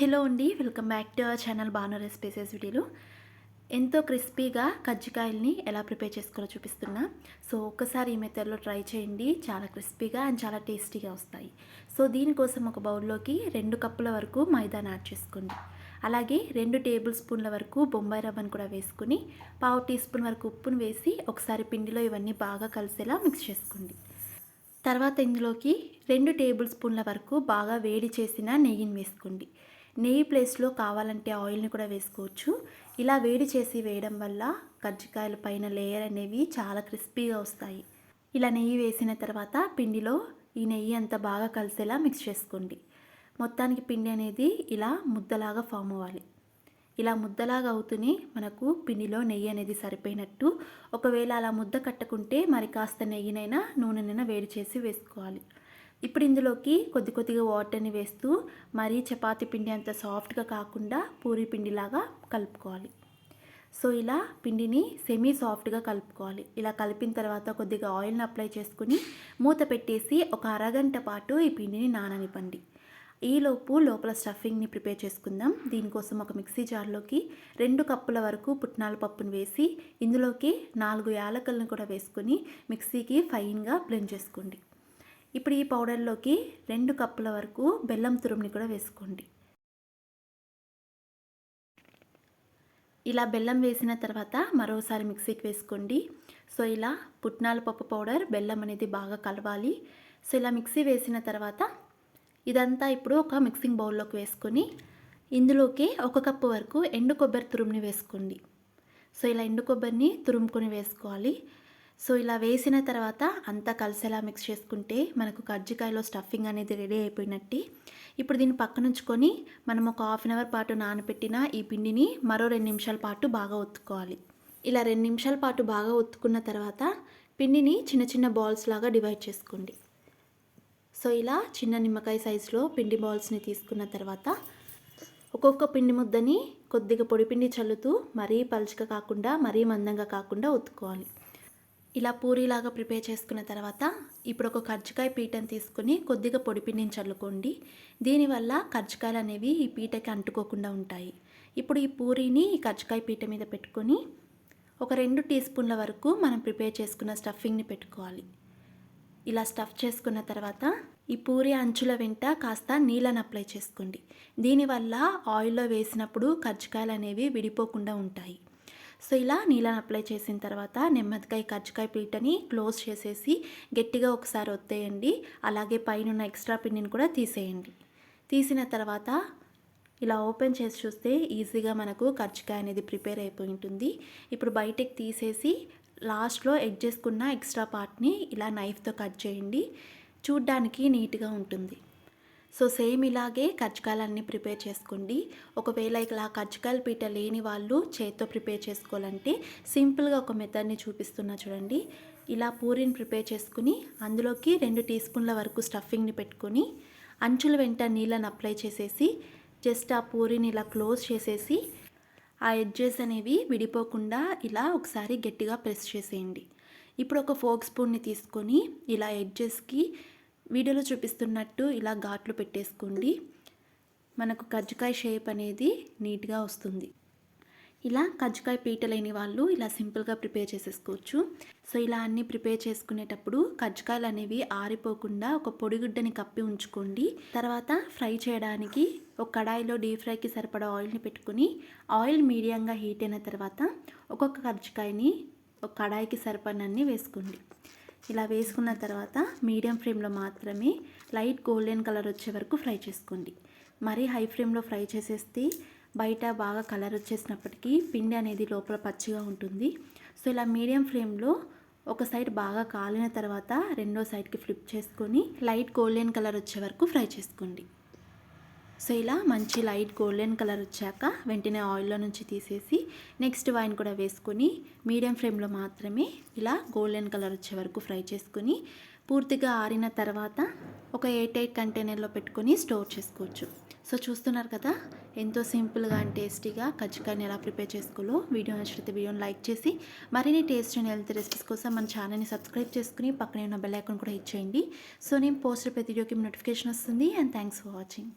Hello అండి welcome back to our channel Banu recipes వీడియోలు. ఎంతో క్రిస్పీగా కజ్జికాయల్ని ఎలా ప్రిపేర్ చేసుకోవాలో చూపిస్తున్నా. సో ఒక్కసారి ఈ మెథడ్లో ట్రై చేయండి. చాలా క్రిస్పీగా అండ్ చాలా టేస్టీగా వస్తాయి. సో దీనికోసం ఒక బౌల్లోకి రెండు కప్పుల వరకు మైదాని యాడ్ చేసుకోండి. అలాగే రెండు టేబుల్ స్పూన్ల వరకు బొంబాయి రవ్వను కూడా వేసుకుని పావు టీ స్పూన్ వరకు ఉప్పును వేసి ఒకసారి పిండిలో ఇవన్నీ బాగా కలిసేలా మిక్స్ చేసుకోండి. తర్వాత ఇందులోకి రెండు టేబుల్ స్పూన్ల వరకు బాగా వేడి చేసిన నెయ్యిని వేసుకోండి. నెయ్యి ప్లేస్లో కావాలంటే ఆయిల్ని కూడా వేసుకోవచ్చు. ఇలా వేడి చేసి వేయడం వల్ల కజ్జికాయల పైన లేయర్ అనేవి చాలా క్రిస్పీగా వస్తాయి. ఇలా నెయ్యి వేసిన తర్వాత పిండిలో ఈ నెయ్యి అంతా బాగా కలిసేలా మిక్స్ చేసుకోండి. మొత్తానికి పిండి అనేది ఇలా ముద్దలాగా ఫామ్ అవ్వాలి. ఇలా ముద్దలాగా అవుతూనే మనకు పిండిలో నెయ్యి అనేది సరిపోయినట్టు ఒకవేళ అలా ముద్ద కట్టుకుంటే మరి కాస్త నెయ్యినైనా నూనెనైనా వేడి చేసి వేసుకోవాలి. ఇప్పుడు ఇందులోకి కొద్ది కొద్దిగా వాటర్ని వేస్తూ మరీ చపాతి పిండి అంత సాఫ్ట్గా కాకుండా పూరి పిండిలాగా కలుపుకోవాలి. సో ఇలా పిండిని సెమీ సాఫ్ట్గా కలుపుకోవాలి. ఇలా కలిపిన తర్వాత కొద్దిగా ఆయిల్ని అప్లై చేసుకుని మూత పెట్టేసి ఒక అరగంట పాటు ఈ పిండిని నాననివ్వండి. ఈలోపు లోపల స్టఫింగ్ని ప్రిపేర్ చేసుకుందాం. దీనికోసం ఒక మిక్సీ జార్లోకి రెండు కప్పుల వరకు పుట్నాల పప్పును వేసి ఇందులోకి నాలుగు యాలకలను కూడా వేసుకొని మిక్సీకి ఫైన్గా బ్లెండ్ చేసుకోండి. ఇప్పుడు ఈ పౌడర్లోకి రెండు కప్పుల వరకు బెల్లం తురుముని కూడా వేసుకోండి. ఇలా బెల్లం వేసిన తర్వాత మరోసారి మిక్సీకి వేసుకోండి. సో ఇలా పుట్నాల పప్పు పౌడర్ బెల్లం అనేది బాగా కలవాలి. సో ఇలా మిక్సీ వేసిన తర్వాత ఇదంతా ఇప్పుడు ఒక మిక్సింగ్ బౌల్లోకి వేసుకొని ఇందులోకి ఒక కప్పు వరకు ఎండు కొబ్బరి తురుముని వేసుకోండి. సో ఇలా ఎండు కొబ్బరిని తురుముకొని వేసుకోవాలి. సో ఇలా వేసిన తర్వాత అంతా కలిసేలా మిక్స్ చేసుకుంటే మనకు కజ్జికాయలో స్టఫింగ్ అనేది రెడీ అయిపోయినట్టు. ఇప్పుడు దీన్ని పక్కనుంచుకొని మనం ఒక హాఫ్ అన్ అవర్ పాటు నానబెట్టిన ఈ పిండిని మరో రెండు నిమిషాల పాటు బాగా ఒత్తుకోవాలి. ఇలా రెండు నిమిషాల పాటు బాగా ఒత్తుకున్న తర్వాత పిండిని చిన్న చిన్న బాల్స్ లాగా డివైడ్ చేసుకోండి. సో ఇలా చిన్న నిమ్మకాయ సైజులో పిండి బాల్స్ని తీసుకున్న తర్వాత ఒక్కొక్క పిండి ముద్దని కొద్దిగా పొడిపిండి చల్లుతూ మరీ పలుచగా కాకుండా మరీ మందంగా కాకుండా ఒత్తుకోవాలి. ఇలా పూరీలాగా ప్రిపేర్ చేసుకున్న తర్వాత ఇప్పుడు ఒక కర్జికాయ పీటను తీసుకుని కొద్దిగా పొడిపిండిని చల్లుకోండి. దీనివల్ల కర్జికాయలు అనేవి ఈ పీటకి అంటుకోకుండా ఉంటాయి. ఇప్పుడు ఈ పూరీని ఈ కర్జికాయ పీట మీద పెట్టుకొని ఒక రెండు టీ స్పూన్ల వరకు మనం ప్రిపేర్ చేసుకున్న స్టఫింగ్ని పెట్టుకోవాలి. ఇలా స్టఫ్ చేసుకున్న తర్వాత ఈ పూరి అంచుల వెంట కాస్త నీళ్ళని అప్లై చేసుకోండి. దీనివల్ల ఆయిల్లో వేసినప్పుడు కజ్జికాయలు అనేవి విడిపోకుండా ఉంటాయి. సో ఇలా నీళ్ళని అప్లై చేసిన తర్వాత నెమ్మదికాయ కజ్జికాయ పీటని క్లోజ్ చేసేసి గట్టిగా ఒకసారి ఒత్తేయండి. అలాగే పైన ఎక్స్ట్రా పిండిని కూడా తీసేయండి. తీసిన తర్వాత ఇలా ఓపెన్ చేసి చూస్తే ఈజీగా మనకు కజ్జికాయ అనేది ప్రిపేర్ అయిపోయి ఉంటుంది ఇప్పుడు బయటకు తీసేసి లాస్ట్లో ఎడ్జెస్కున్న ఎక్స్ట్రా పార్ట్ని ఇలా నైఫ్తో కట్ చేయండి. చూడ్డానికి నీట్గా ఉంటుంది. సో సేమ్ ఇలాగే కజ్జికాయలన్నీ ప్రిపేర్ చేసుకోండి. ఒకవేళ ఇలా కజ్జికాయల పీట లేని వాళ్ళు చేత్తో ప్రిపేర్ చేసుకోవాలంటే సింపుల్గా ఒక మెథడ్ని చూపిస్తున్నా చూడండి. ఇలా పూరిని ప్రిపేర్ చేసుకుని అందులోకి రెండు టీ స్పూన్ల వరకు స్టఫింగ్ని పెట్టుకొని అంచుల వెంట నీళ్ళని అప్లై చేసేసి జస్ట్ ఆ పూరిని ఇలా క్లోజ్ చేసేసి ఆ ఎడ్జెస్ అనేవి విడిపోకుండా ఇలా ఒకసారి గట్టిగా ప్రెస్ చేసేయండి. ఇప్పుడు ఒక ఫోక్ స్పూన్ని తీసుకొని ఇలా ఎడ్జెస్కి వీడియోలో చూపిస్తున్నట్టు ఇలా ఘాట్లు పెట్టేసుకోండి. మనకు కజ్జికాయ షేప్ అనేది నీట్గా వస్తుంది. ఇలా కజ్జికాయ పీట లేని వాళ్ళు ఇలా సింపుల్గా ప్రిపేర్ చేసేసుకోవచ్చు. సో ఇలా అన్నీ ప్రిపేర్ చేసుకునేటప్పుడు కజ్జికాయలు అనేవి ఆరిపోకుండా ఒక పొడిగుడ్డని కప్పి ఉంచుకోండి. తర్వాత ఫ్రై చేయడానికి ఒక కడాయిలో డీప్ ఫ్రైకి సరిపడా ఆయిల్ని పెట్టుకుని ఆయిల్ మీడియంగా హీట్ అయిన తర్వాత ఒక్కొక్క కజ్జికాయని ఒక కడాయికి సరిపడినన్ని వేసుకోండి. ఇలా వేసుకున్న తర్వాత మీడియం ఫ్లేమ్లో మాత్రమే లైట్ గోల్డెన్ కలర్ వచ్చే వరకు ఫ్రై చేసుకోండి. మరీ హై ఫ్లేమ్లో ఫ్రై చేసేస్తే బయట బాగా కలర్ వచ్చేసినప్పటికీ పిండి అనేది లోపల పచ్చిగా ఉంటుంది. సో ఇలా మీడియం ఫ్లేమ్లో ఒక సైడ్ బాగా కాలిన తర్వాత రెండో సైడ్కి ఫ్లిప్ చేసుకొని లైట్ గోల్డెన్ కలర్ వచ్చే వరకు ఫ్రై చేసుకోండి. సో ఇలా మంచి లైట్ గోల్డెన్ కలర్ వచ్చాక వెంటనే ఆయిల్లో నుంచి తీసేసి నెక్స్ట్ వైన్ కూడా వేసుకొని మీడియం ఫ్లేమ్లో మాత్రమే ఇలా గోల్డెన్ కలర్ వచ్చే వరకు ఫ్రై చేసుకుని పూర్తిగా ఆరిన తర్వాత ఒక ఎయిట్ ఎయిట్ కంటైనర్లో పెట్టుకొని స్టోర్ చేసుకోవచ్చు. సో చూస్తున్నారు కదా ఎంతో సింపుల్గా అండ్ టేస్టీగా కజ్జికాయని ఎలా ప్రిపేర్ చేసుకోలో వీడియో నచ్చితే వీడియోని లైక్ చేసి మరిన్ని టేస్ట్ అండ్ హెల్త్ రెసిపీస్ కోసం మన ఛానల్ని సబ్స్క్రైబ్ చేసుకుని పక్కనే ఉన్న బెల్ ఐకాన్ కూడా ఇచ్చేయండి సో నేను పోస్ట్ ప్రతి వీడియోకి నోటిఫికేషన్ వస్తుంది అండ్ థ్యాంక్స్ ఫర్ వాచింగ్.